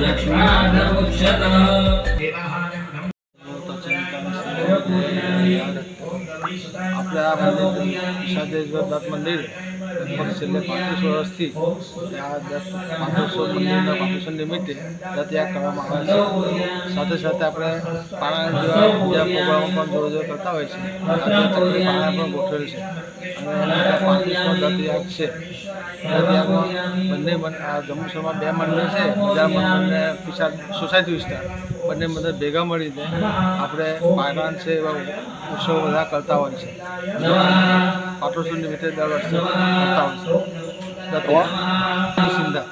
આપણે સાદેશ્વર દત્ત મંદિર લગભગ છેલ્લે પાંત્રીસ વર્ષથી આ દત્ત પાંત્રીસો મંદિરના પાંત્રીસો નિમિત્તે રથયાત્રા કરવામાં આવે છે સાથે સાથે આપણે પાણા જેવા બીજા પ્રોગ્રામો પણ જોડે કરતા હોય છે પાણા ગોઠવેલ છે અને પાંત્રીસમો રથયાગ છે રથયાગમાં બંને જંબુસરમાં બે મંડળ છે. બીજા મંડળને પીછા સોસાયટી વિસ્તાર. બંને મંડળ ભેગા મળીને આપણે પાયરાન છે એવા ઉત્સવો બધા કરતા હોય છે. પાટોત્સવ નિમિત્તે દર વર્ષે કરતા હોય છે. સિંધા.